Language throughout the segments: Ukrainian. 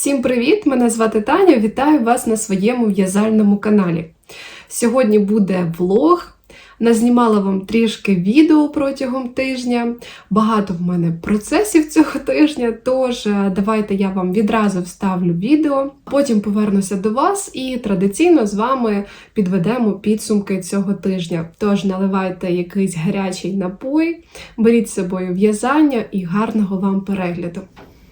Всім привіт! Мене звати Таня. Вітаю вас на своєму в'язальному каналі. Сьогодні буде влог. Назнімала вам трішки відео протягом тижня. Багато в мене процесів цього тижня. Тож е, давайте я вам відразу вставлю відео. Потім повернуся до вас і традиційно з вами підведемо підсумки цього тижня. Тож наливайте якийсь гарячий напой, беріть з собою в'язання і гарного вам перегляду.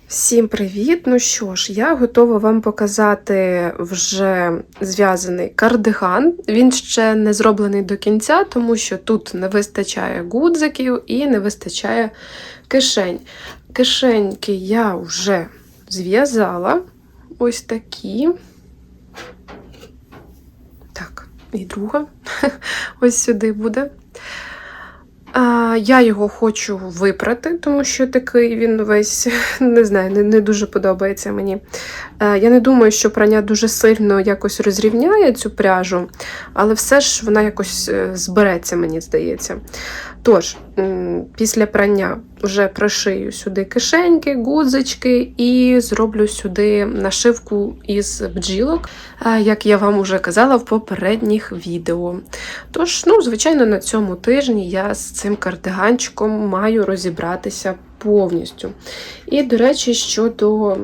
Всім привіт! Ну що ж, я готова вам показати вже зв'язаний кардиган. Він ще не зроблений до кінця, тому що тут не вистачає гудзиків і не вистачає кишень. Кишеньки я вже зв'язала. Ось такі. Так, і друга. Ось сюди буде. Я його хочу випрати, тому що такий він весь не знаю, не, не дуже подобається мені. Е, Я не думаю, що прання дуже сильно якось розрівняє цю пряжу, але все ж вона якось е, збереться, мені здається. Тож, після прання вже пришию сюди кишеньки, гудзички і зроблю сюди нашивку із бджілок, як я вам уже казала в попередніх відео. Тож, ну, звичайно, на цьому тижні я з цим кардиганчиком маю розібратися повністю. І, до речі, щодо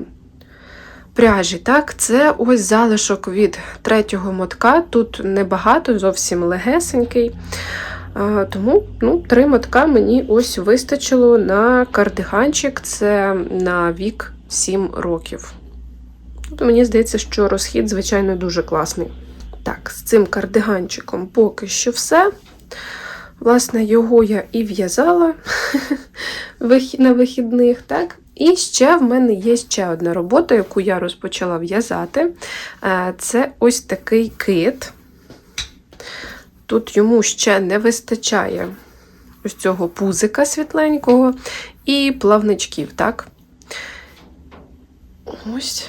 пряжі, так, це ось залишок від третього мотка. Тут небагато, зовсім легесенький. Тому ну, три мотка мені ось вистачило на кардиганчик, це на вік 7 років. Тобто мені здається, що розхід, звичайно, дуже класний. Так, з цим кардиганчиком поки що все. Власне, його я і в'язала на вихідних, так? І ще в мене є ще одна робота, яку я розпочала в'язати. Е, Це ось такий кит. Тут йому ще не вистачає ось цього пузика світленького і плавничків, так? Ось,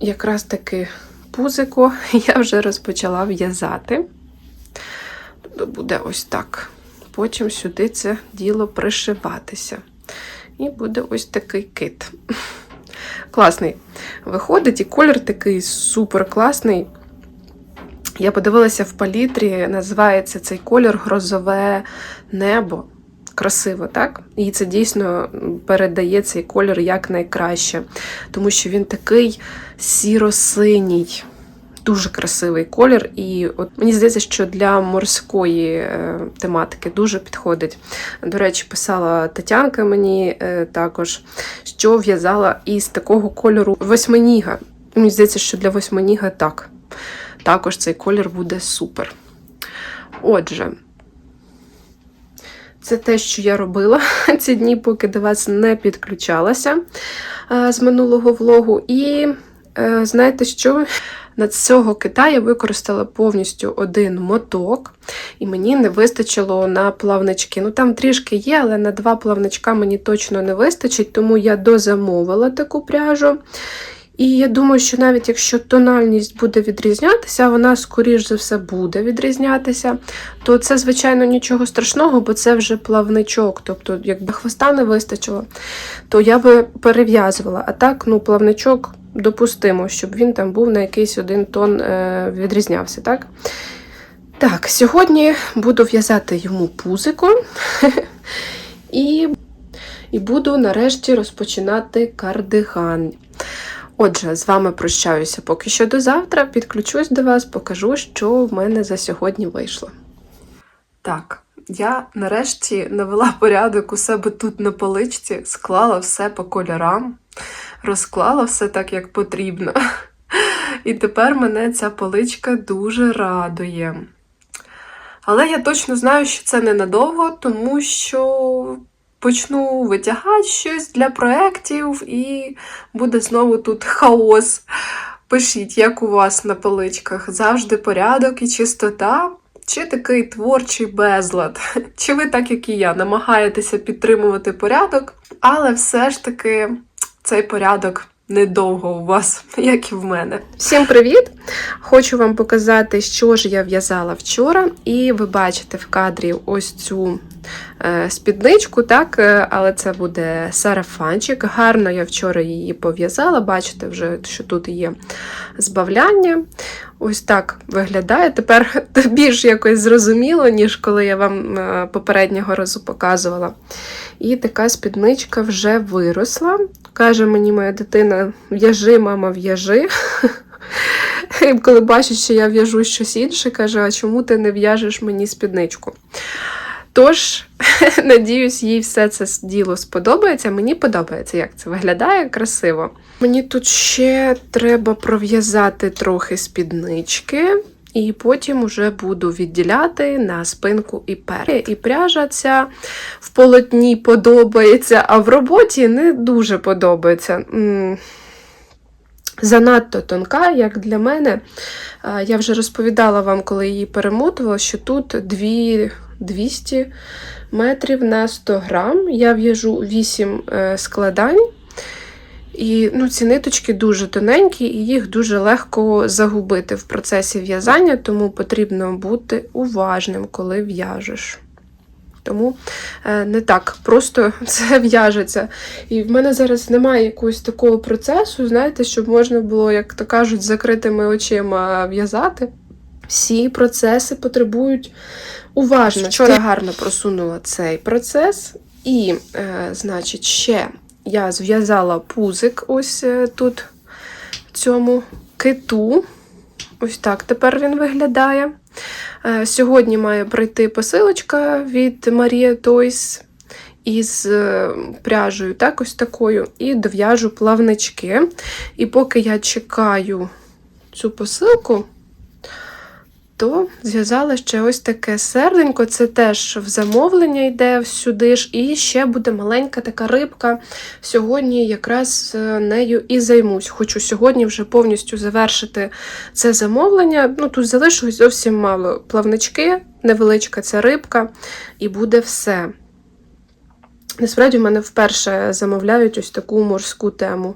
якраз таки пузико я вже розпочала в'язати. Тобто буде ось так. Потім сюди це діло пришиватися. І буде ось такий кит. Класний. Виходить, і колір такий супер класний. Я подивилася в палітрі, називається цей колір грозове небо. Красиво, так? І це дійсно передає цей колір як найкраще, тому що він такий сіро-синій, дуже красивий колір. І от мені здається, що для морської е, тематики дуже підходить. До речі, писала Тетянка мені е, також, що в'язала із такого кольору восьминіга. Мені здається, що для восьминіга так також цей колір буде супер. Отже, це те, що я робила ці дні, поки до вас не підключалася з минулого влогу. І е, знаєте що? На цього кита я використала повністю один моток, і мені не вистачило на плавнички. Ну, там трішки є, але на два плавничка мені точно не вистачить, тому я дозамовила таку пряжу. І я думаю, що навіть якщо тональність буде відрізнятися, вона, скоріш за все, буде відрізнятися, то це, звичайно, нічого страшного, бо це вже плавничок. Тобто, якби хвоста не вистачило, то я би перев'язувала. А так, ну, плавничок допустимо, щоб він там був на якийсь один тон е, відрізнявся. так? Так, сьогодні буду в'язати йому пузико. І, буду нарешті розпочинати кардиган. Отже, з вами прощаюся поки що до завтра. Підключусь до вас, покажу, що в мене за сьогодні вийшло. Так, я нарешті навела порядок у себе тут на поличці, склала все по кольорам, розклала все так, як потрібно. І тепер мене ця поличка дуже радує. Але я точно знаю, що це ненадовго, тому що почну витягати щось для проєктів, і буде знову тут хаос. Пишіть, як у вас на поличках завжди порядок і чистота, чи такий творчий безлад. Чи ви, так як і я, намагаєтеся підтримувати порядок, але все ж таки цей порядок. Недовго у вас, як і в мене. Всім привіт! Хочу вам показати, що ж я в'язала вчора, і ви бачите в кадрі ось цю спідничку, так, е, але це буде сарафанчик. Гарно я вчора її пов'язала. Бачите, вже, що тут є збавляння. Ось так виглядає. Тепер більш якось зрозуміло, ніж коли я вам е, попереднього разу показувала. І така спідничка вже виросла. Каже мені моя дитина: в'яжи, мама, в'яжи. Коли бачить, що я в'яжу щось інше, каже: а чому ти не в'яжеш мені спідничку? Тож, надіюсь, їй все це діло сподобається. Мені подобається, як це виглядає красиво. Мені тут ще треба пров'язати трохи спіднички, і потім вже буду відділяти на спинку і пері. І пряжа ця в полотні подобається, а в роботі не дуже подобається. Занадто тонка, як для мене. Я вже розповідала вам, коли її перемотувала, що тут 2 200 метрів на 100 грам. Я в'яжу 8 е, складань. І ну, ці ниточки дуже тоненькі, і їх дуже легко загубити в процесі в'язання, тому потрібно бути уважним, коли в'яжеш. Тому е, не так просто це в'яжеться. І в мене зараз немає якогось такого процесу, знаєте, щоб можна було, як то кажуть, з закритими очима в'язати. Всі процеси потребують уважно. Вчора гарно просунула цей процес, і, е, значить, ще я зв'язала пузик ось е, тут в цьому киту. Ось так тепер він виглядає. Е, Сьогодні має прийти посилочка від Марія Тойс із е, пряжею, так, ось такою, і дов'яжу плавнички. І поки я чекаю цю посилку, то зв'язала ще ось таке серденько. Це теж в замовлення йде сюди ж. І ще буде маленька така рибка. Сьогодні якраз е, нею і займусь. Хочу сьогодні вже повністю завершити це замовлення. Ну, Тут залишилось зовсім мало плавнички, невеличка ця рибка, і буде все. Насправді, в мене вперше замовляють ось таку морську тему.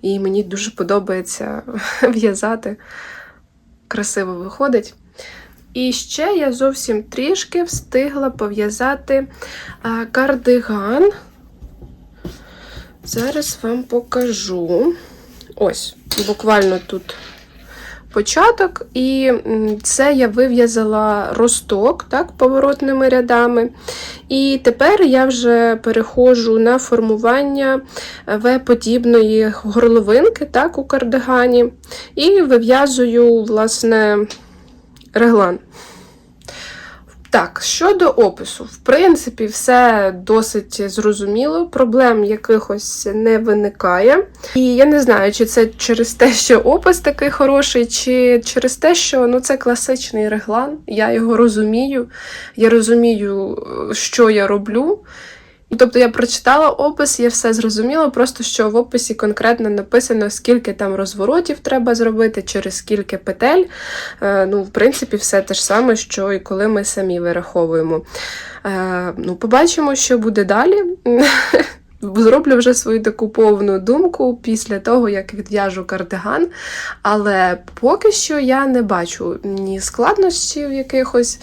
І мені дуже подобається в'язати. Красиво виходить. І ще я зовсім трішки встигла пов'язати кардиган. Зараз вам покажу. Ось, буквально тут початок, і це я вив'язала росток так, поворотними рядами. І тепер я вже переходжу на формування В-подібної горловинки так, у кардигані. І вив'язую, власне, реглан. Так, щодо опису, в принципі, все досить зрозуміло, проблем якихось не виникає. І я не знаю, чи це через те, що опис такий хороший, чи через те, що ну, це класичний реглан. Я його розумію, я розумію, що я роблю. Тобто я прочитала опис, я все зрозуміла, просто що в описі конкретно написано, скільки там розворотів треба зробити, через скільки петель. Е, ну, в принципі, все те ж саме, що і коли ми самі вираховуємо. Е, ну, Побачимо, що буде далі. Зроблю вже свою таку повну думку після того, як відв'яжу кардиган. Але поки що я не бачу ні складнощів якихось.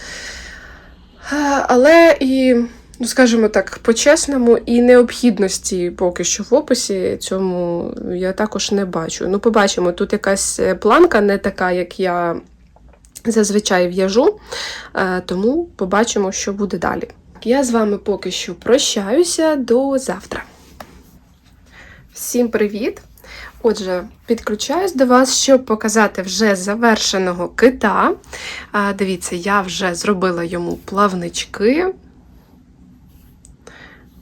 Е, Але і ну скажімо так, по-чесному, і необхідності поки що в описі цьому я також не бачу. Ну, побачимо, тут якась планка не така, як я зазвичай в'яжу, е, тому побачимо, що буде далі. Я з вами поки що прощаюся до завтра. Всім привіт! Отже, підключаюсь до вас, щоб показати вже завершеного кита. Дивіться, я вже зробила йому плавнички.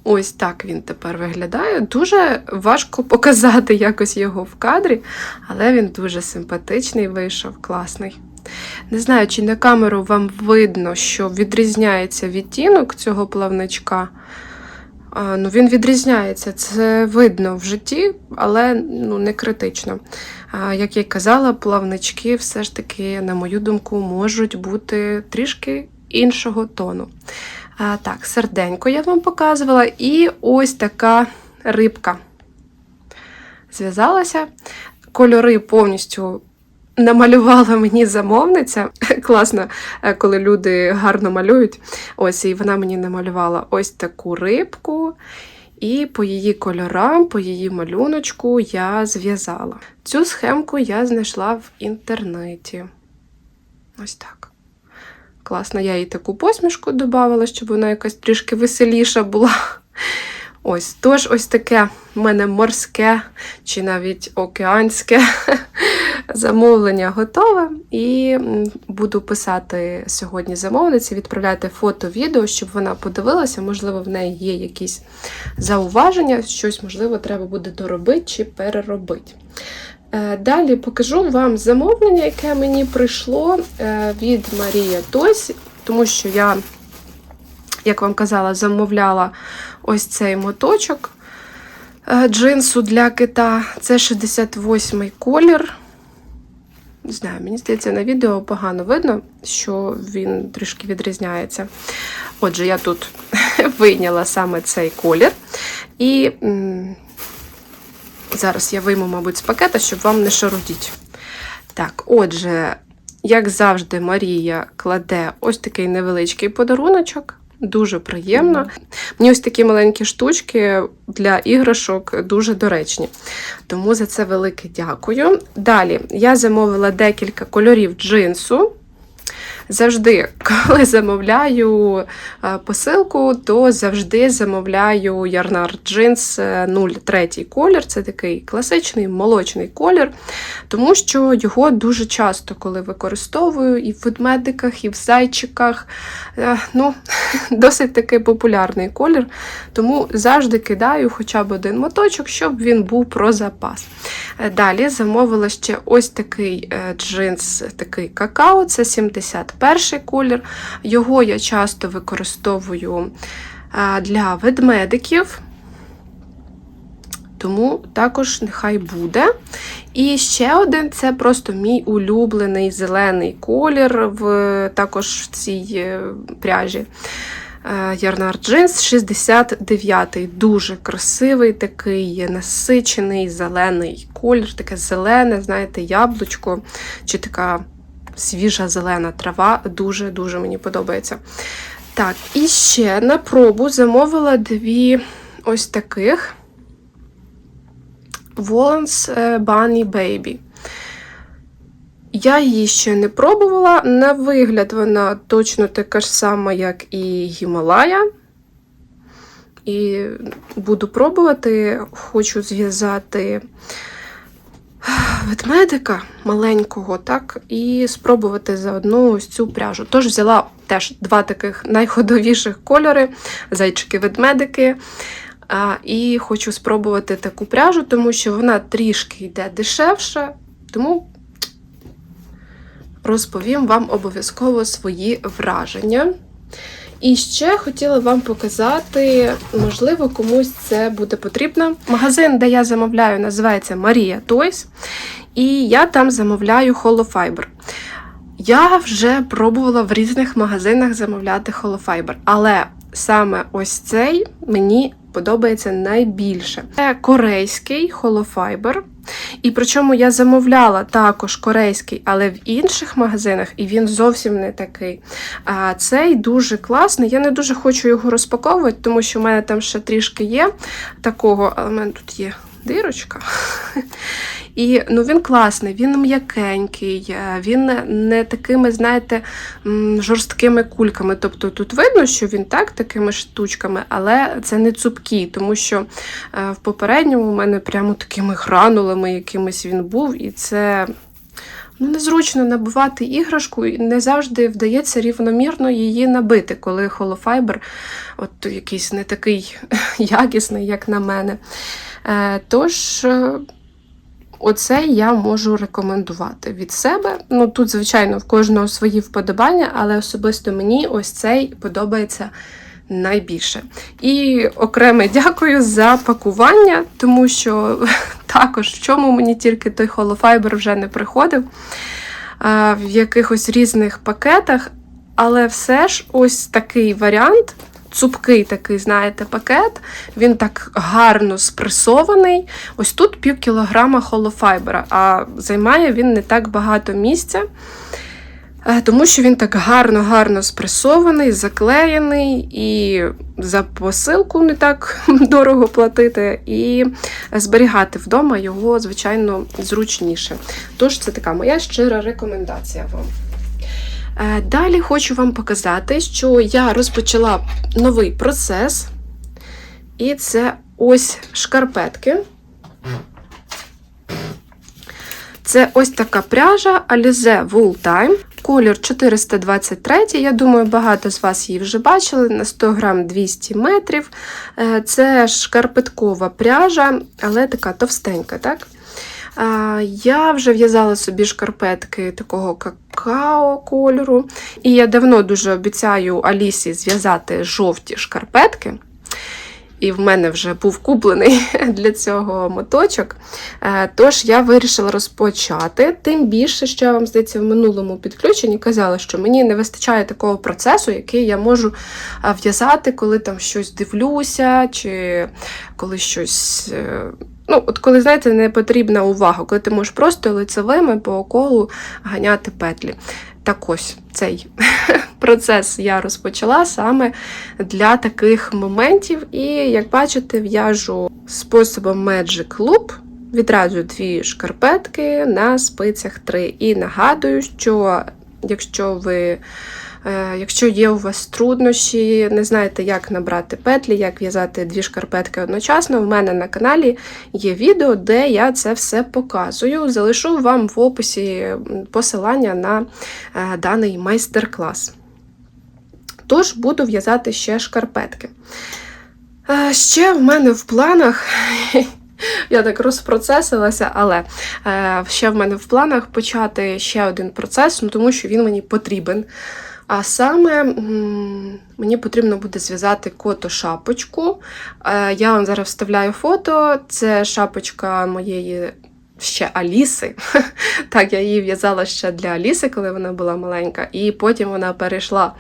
Ось так він тепер виглядає. Дуже важко показати якось його в кадрі, але він дуже симпатичний вийшов, класний. Не знаю, чи на камеру вам видно, що відрізняється відтінок цього плавничка. А, ну, Він відрізняється, це видно в житті, але ну, не критично. А, Як я й казала, плавнички все ж таки, на мою думку, можуть бути трішки іншого тону. Так, серденько я вам показувала, і ось така рибка. Зв'язалася. Кольори повністю намалювала мені замовниця. Класно, е, коли люди гарно малюють. Ось, і вона мені намалювала ось таку рибку. І по її кольорам, по її малюночку я зв'язала. Цю схемку я знайшла в інтернеті. Ось так. Класно, я їй таку посмішку додавала, щоб вона якась трішки веселіша була. Ось, тож, ось таке в мене морське чи навіть океанське замовлення готове. І буду писати сьогодні замовниці, відправляти фото, відео, щоб вона подивилася. Можливо, в неї є якісь зауваження, щось, можливо, треба буде доробити чи переробити. Е, Далі покажу вам замовлення, яке мені прийшло е, від Марія Тось, тому що я, як вам казала, замовляла ось цей моточок е, джинсу для кита. Це 68-й колір. Не знаю, мені здається, на відео погано видно, що він трішки відрізняється. Отже, я тут вийняла саме цей колір. І зараз я вийму, мабуть, з пакета, щоб вам не шарудіть. Так, отже, як завжди, Марія кладе ось такий невеличкий подаруночок. Дуже приємно. Мені ось такі маленькі штучки для іграшок дуже доречні. Тому за це велике дякую. Далі я замовила декілька кольорів джинсу. Завжди, коли замовляю е, посилку, то завжди замовляю Ярнар джинс е, 03 колір. Це такий класичний молочний колір, тому що його дуже часто, коли використовую, і в ведмедиках, і в зайчиках. Е, Ну, досить такий популярний колір. Тому завжди кидаю хоча б один моточок, щоб він був про запас. Е, Далі замовила ще ось такий джинс, такий какао, це 71 колір. Його я часто використовую е, для ведмедиків. Тому також нехай буде. І ще один це просто мій улюблений зелений колір, в, також в цій е, пряжі. Е, Ярнар Джинс 69 Дуже красивий, такий насичений зелений колір, таке зелене, знаєте, яблучко, чи така свіжа зелена трава. Дуже-дуже мені подобається. Так, і ще на пробу замовила дві ось таких. Воланс Bunny Baby. Я її ще не пробувала. На вигляд, вона точно така ж сама, як і Гімалая. І буду пробувати. Хочу зв'язати ведмедика маленького, так, і спробувати заодно ось цю пряжу. Тож взяла теж два таких найходовіших кольори: зайчики-ведмедики. А, І хочу спробувати таку пряжу, тому що вона трішки йде дешевше, тому розповім вам обов'язково свої враження. І ще хотіла вам показати, можливо, комусь це буде потрібно. Магазин, де я замовляю, називається Марія Toys, і я там замовляю холофайбер. Я вже пробувала в різних магазинах замовляти холофайбер, але саме ось цей мені подобається найбільше. Це корейський холофайбер. І причому я замовляла також корейський, але в інших магазинах, і він зовсім не такий. А цей дуже класний. Я не дуже хочу його розпаковувати, тому що в мене там ще трішки є такого, але в мене тут є дирочка. І ну, він класний, він м'якенький, е, він не такими, знаєте, жорсткими кульками. Тобто тут видно, що він так, такими штучками, але це не цупкий, тому що е, в попередньому у мене прямо такими гранулами якимось він був, і це. Ну, незручно набивати іграшку, і не завжди вдається рівномірно її набити, коли холофайбер от якийсь не такий якісний, як на мене. Е, Тож, е, оце я можу рекомендувати від себе. Ну, тут, звичайно, в кожного свої вподобання, але особисто мені ось цей подобається найбільше. І окреме дякую за пакування, тому що також в чому мені тільки той холофайбер вже не приходив, а, в якихось різних пакетах. Але все ж ось такий варіант цупкий такий, знаєте, пакет. Він так гарно спресований. Ось тут пів кілограма холофайбера, а займає він не так багато місця. Е, Тому що він так гарно-гарно спресований, заклеєний, і за посилку не так дорого платити, і зберігати вдома його, звичайно, зручніше. Тож це така моя щира рекомендація вам. Е, Далі хочу вам показати, що я розпочала новий процес, і це ось шкарпетки. Це ось така пряжа Alize Wool Time. Колір 423. Я думаю, багато з вас її вже бачили. На 100 грам 200 метрів. Е, Це шкарпеткова пряжа, але така товстенька, так? Я вже в'язала собі шкарпетки такого какао кольору. І я давно дуже обіцяю Алісі зв'язати жовті шкарпетки. І в мене вже був куплений для цього моточок. Е, Тож я вирішила розпочати. Тим більше, що я вам здається, в минулому підключенні казала, що мені не вистачає такого процесу, який я можу е, в'язати, коли там щось дивлюся, чи коли щось. Ну, от коли, знаєте, не потрібна увага, коли ти можеш просто лицевими по колу ганяти петлі. Так ось цей процес я розпочала саме для таких моментів. І, як бачите, в'яжу способом Magic Loop. Відразу дві шкарпетки на спицях 3. І нагадую, що якщо ви. Е, Якщо є у вас труднощі, не знаєте, як набрати петлі, як в'язати дві шкарпетки одночасно, в мене на каналі є відео, де я це все показую. Залишу вам в описі посилання на е, даний майстер-клас. Тож буду в'язати ще шкарпетки. Е, Ще в мене в планах. Я так розпроцесилася, але ще в мене в планах почати ще один процес, ну, тому що він мені потрібен. А саме мені потрібно буде зв'язати кото шапочку. Е, я вам зараз вставляю фото. Це шапочка моєї ще Аліси. Так, я її в'язала ще для Аліси, коли вона була маленька. І потім вона перейшла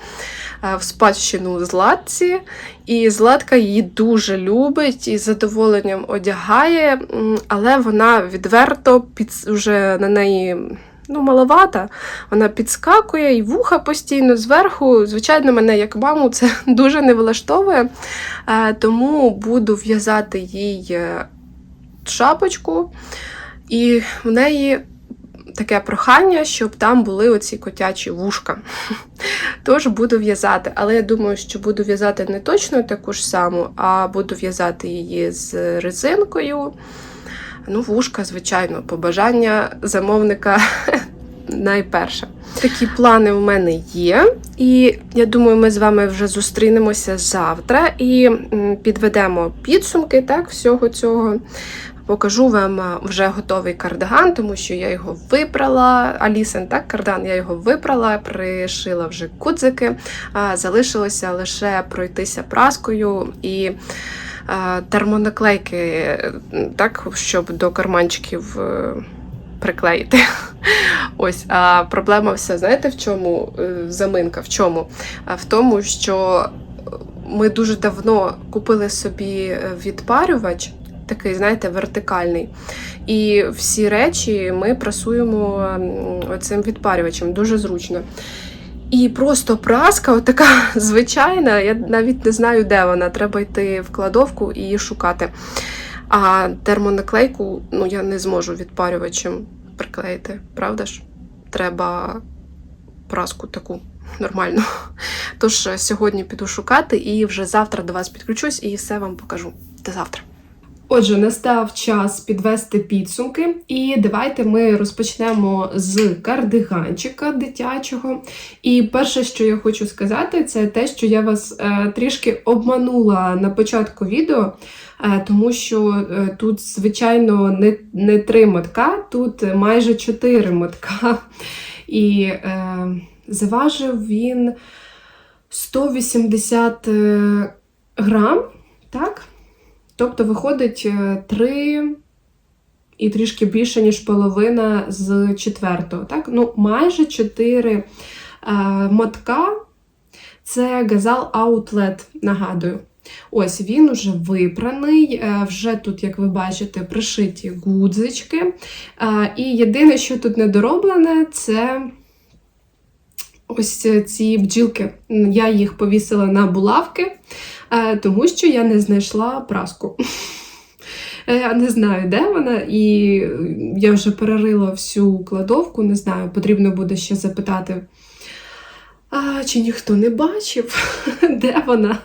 е, в спадщину Златці. І Златка її дуже любить і з задоволенням одягає, але вона відверто під вже на неї. Ну, маловата, вона підскакує і вуха постійно зверху. Звичайно, мене як маму це дуже не влаштовує, Е, тому буду в'язати їй е, шапочку, і в неї таке прохання, щоб там були оці котячі вушка. Тож буду в'язати. Але я думаю, що буду в'язати не точно таку ж саму, а буду в'язати її з резинкою. Ну, вушка, звичайно, побажання замовника найперше. Такі плани у мене є, і я думаю, ми з вами вже зустрінемося завтра і підведемо підсумки так, всього цього. Покажу вам вже готовий кардиган, тому що я його вибрала. Алісен, так, кардан, я його вибрала, пришила вже кудзики. Залишилося лише пройтися праскою і термонаклейки, так, щоб до карманчиків е, приклеїти. Ось, а проблема вся, знаєте, в чому? Е, Заминка в чому? В тому, що ми дуже давно купили собі е, відпарювач, такий, знаєте, вертикальний. І всі речі ми прасуємо м, оцим відпарювачем, дуже зручно. І просто праска, отака звичайна, я навіть не знаю, де вона. Треба йти в кладовку і її шукати. А термонаклейку ну, я не зможу відпарювачем приклеїти, правда ж? Треба праску таку нормальну. Тож е, сьогодні піду шукати і вже завтра до вас підключусь і все вам покажу. До завтра. Отже, настав час підвести підсумки, і давайте ми розпочнемо з кардиганчика дитячого. І перше, що я хочу сказати, це те, що я вас е, трішки обманула на початку відео, е, тому що е, тут, звичайно, не, не три мотка, тут майже чотири мотка. І е, заважив він 180 е, грам, так? Тобто виходить 3 і трішки більше, ніж половина з четвертого. Так? Ну, майже 4 е, мотка. Це Газал Outlet, нагадую. Ось він уже випраний, е, вже тут, як ви бачите, пришиті гудзички. Е, І єдине, що тут недороблене, це ось ці бджілки. Я їх повісила на булавки, е, тому що я не знайшла праску. Я не знаю, де вона, і я вже перерила всю кладовку, не знаю, потрібно буде ще запитати, а, чи ніхто не бачив, де вона.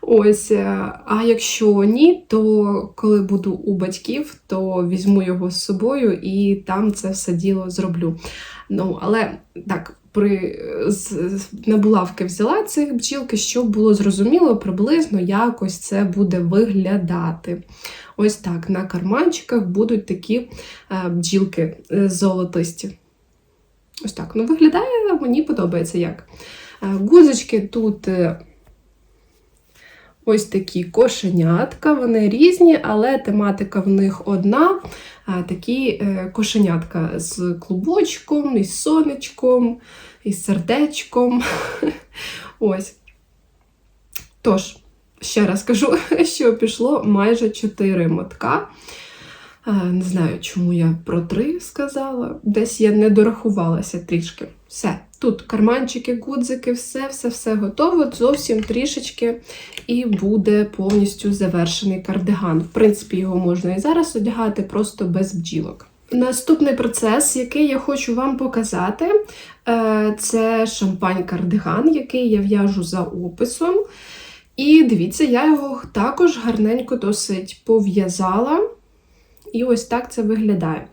Ось, е, а якщо ні, то коли буду у батьків, то візьму його з собою і там це все діло зроблю. Ну, але так, при, на булавки взяла цих бджілки, щоб було зрозуміло приблизно, якось це буде виглядати. Ось так, на карманчиках будуть такі е, бджілки е, золотисті. Ось так. Ну, виглядає, мені подобається як. Е, Гузочки тут. Ось такі кошенятка, вони різні, але тематика в них одна. Такі е, кошенятка з клубочком, із сонечком, із сердечком. Ось. Тож, ще раз кажу, що пішло майже 4 мотка. Не знаю, чому я про 3 сказала. Десь я не дорахувалася трішки. Все. Тут карманчики, гудзики, все, все, все готово. Зовсім трішечки і буде повністю завершений кардиган. В принципі, його можна і зараз одягати просто без бджілок. Наступний процес, який я хочу вам показати, е, це шампань-кардиган, який я в'яжу за описом. І дивіться, я його також гарненько досить пов'язала. І ось так це виглядає.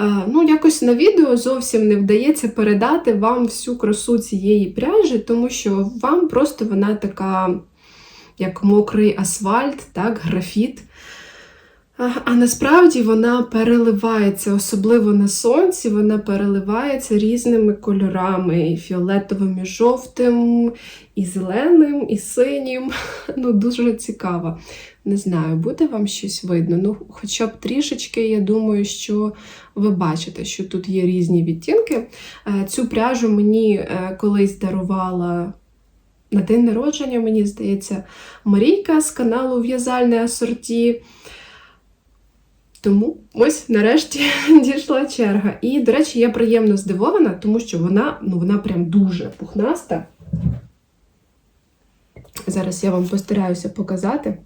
Е, Ну, якось на відео зовсім не вдається передати вам всю красу цієї пряжі, тому що вам просто вона така, як мокрий асфальт, так, графіт. А, насправді вона переливається, особливо на сонці, вона переливається різними кольорами: і фіолетовим, і жовтим, і зеленим, і синім. Ну, дуже цікаво. Не знаю, буде вам щось видно. Ну, хоча б трішечки, я думаю, що ви бачите, що тут є різні відтінки. Е, Цю пряжу мені е, колись дарувала на день народження, мені здається, Марійка з каналу В'язальне асорті. Тому ось нарешті дійшла черга. І, до речі, я приємно здивована, тому що вона, ну, вона прям дуже пухнаста. Зараз я вам постараюся показати.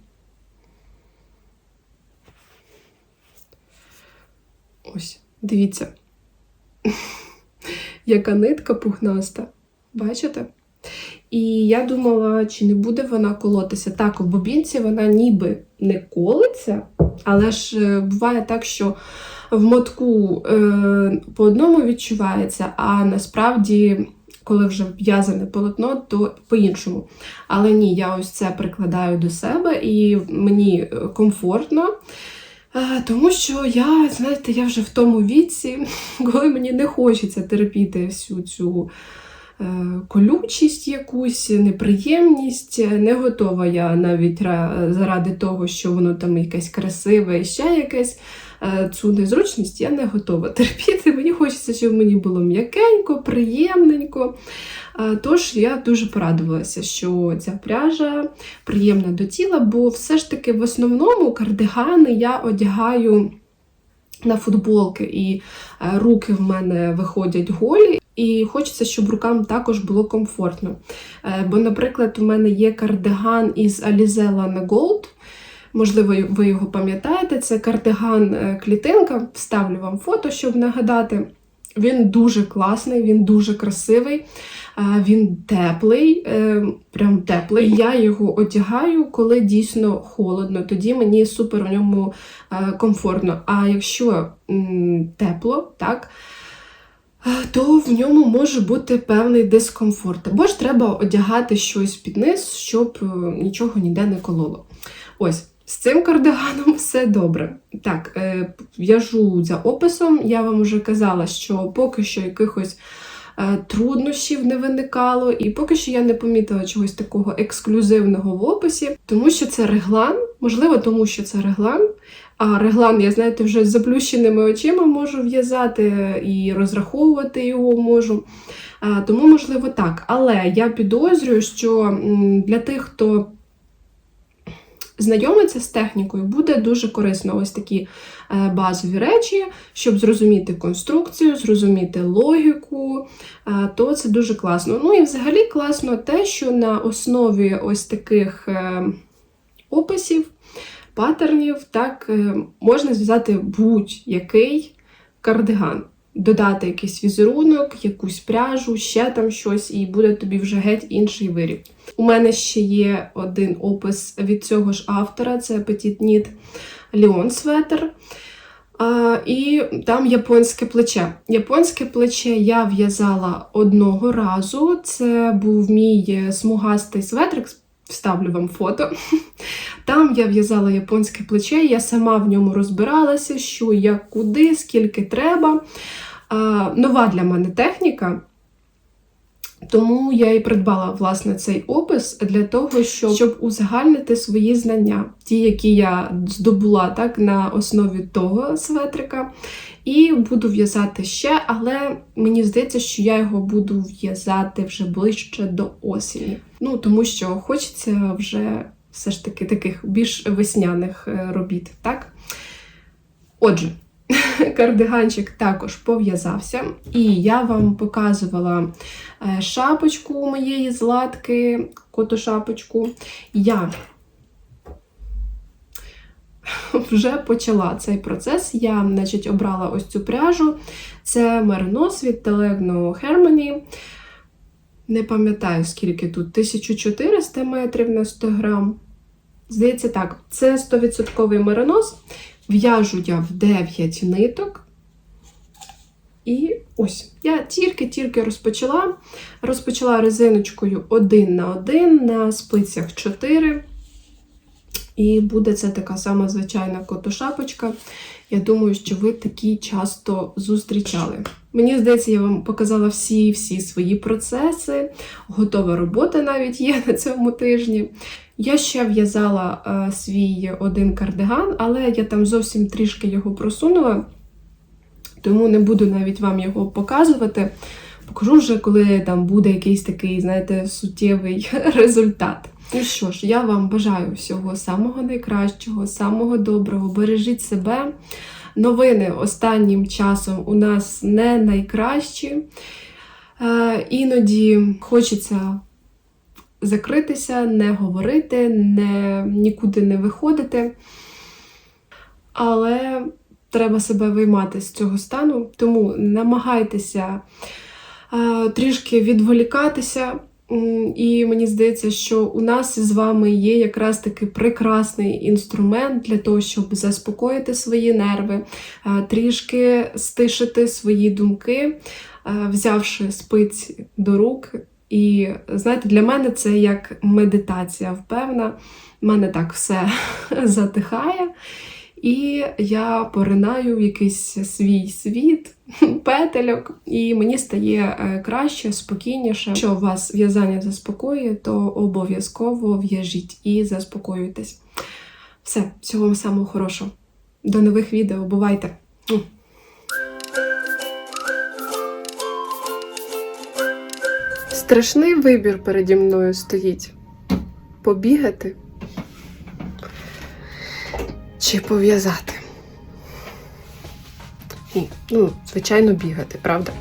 Ось, дивіться, яка нитка пухнаста. Бачите? І я думала, чи не буде вона колотися. Так, в бобінці вона ніби не колиться, але ж е, буває так, що в мотку е, по одному відчувається, а насправді, коли вже в'язане полотно, то по-іншому. Але ні, я ось це прикладаю до себе і мені е, комфортно. Тому що я, знаєте, я вже в тому віці, коли мені не хочеться терпіти всю цю колючість якусь, неприємність. Не готова я навіть заради того, що воно там якесь красиве і ще якесь. е, Цю незручність я не готова терпіти. Мені хочеться, щоб мені було м'якенько, приємненько. Е, Тож я дуже порадувалася, що ця пряжа приємна до тіла, бо все ж таки в основному кардигани я одягаю на футболки, і е, руки в мене виходять голі. І хочеться, щоб рукам також було комфортно. Е, Бо, наприклад, у мене є кардиган із Alize Lana Gold. Можливо, ви його пам'ятаєте. Це кардиган е. Вставлю вам фото, щоб нагадати. Він дуже класний, він дуже красивий, е, він теплий, прям теплий. Я його одягаю, коли дійсно холодно. Тоді мені супер в ньому комфортно. А якщо тепло, так, то в ньому може бути певний дискомфорт. Або ж треба одягати щось під низ, щоб е, нічого ніде не кололо. Ось. З цим кардиганом все добре. Так, е, в'яжу за описом. Я вам вже казала, що поки що якихось е, труднощів не виникало, і поки що я не помітила чогось такого ексклюзивного в описі, тому що це реглан, можливо, тому що це реглан. А реглан, я знаєте, вже з заплющеними очима можу в'язати і розраховувати його можу. А, Тому, можливо, так. Але я підозрюю, що для тих, хто знайомиться з технікою, буде дуже корисно ось такі е, базові речі, щоб зрозуміти конструкцію, зрозуміти логіку, е, то це дуже класно. Ну і взагалі класно те, що на основі ось таких е, описів, паттернів, так, е, можна зв'язати будь-який кардиган. Додати якийсь візерунок, якусь пряжу, ще там щось, і буде тобі вже геть інший виріб. У мене ще є один опис від цього ж автора: це Petit Knit Leon Светер. А, і там японське плече. Японське плече я в'язала одного разу. Це був мій смугастий светрик. Вставлю вам фото. Там я в'язала японське плече, я сама в ньому розбиралася, що як куди, скільки треба. А, нова для мене техніка. Тому я і придбала власне цей опис для того, щоб, щоб узагальнити свої знання, ті, які я здобула так на основі того светрика. І буду в'язати ще, але мені здається, що я його буду в'язати вже ближче до осені. Ну, тому що хочеться вже все ж таки таких більш весняних е, робіт, так? Отже, кардиганчик також пов'язався, і я вам показувала е, шапочку моєї златки, коту-шапочку. Я вже почала цей процес. Я, значить, обрала ось цю пряжу. Це меринос від Телегно Hermione. Не пам'ятаю, скільки тут 1400 метрів на 100 грам. Здається, так, це 100% меринос. В'яжу я в 9 ниток. І ось, я тільки-тільки розпочала. Розпочала резиночкою 1 на 1 на спицях 4. І буде це така сама звичайна котошапочка. Я думаю, що ви такі часто зустрічали. Мені здається, я вам показала всі-всі свої процеси. Готова робота навіть є на цьому тижні. Я ще в'язала е, свій один кардиган, але я там зовсім трішки його просунула, тому не буду навіть вам його показувати. Покажу вже, коли там буде якийсь такий, знаєте, суттєвий результат. Ну що ж, я вам бажаю всього самого найкращого, самого доброго. Бережіть себе. Новини останнім часом у нас не найкращі. Е, іноді хочеться закритися, не говорити, не, нікуди не виходити. Але треба себе виймати з цього стану, тому намагайтеся е, трішки відволікатися. І мені здається, що у нас з вами є якраз таки прекрасний інструмент для того, щоб заспокоїти свої нерви, е, трішки стишити свої думки, е, взявши спиць до рук. І знаєте, для мене це як медитація впевна. У мене так все затихає. І я поринаю в якийсь свій світ, петельок, і мені стає е, краще, спокійніше. Якщо вас в'язання заспокоює, то обов'язково в'яжіть і заспокоюйтесь. Все, всього вам самого хорошого. До нових відео. Бувайте! Страшний вибір переді мною стоїть. Побігати чи пов'язати? Ні, ну, звичайно, бігати, правда?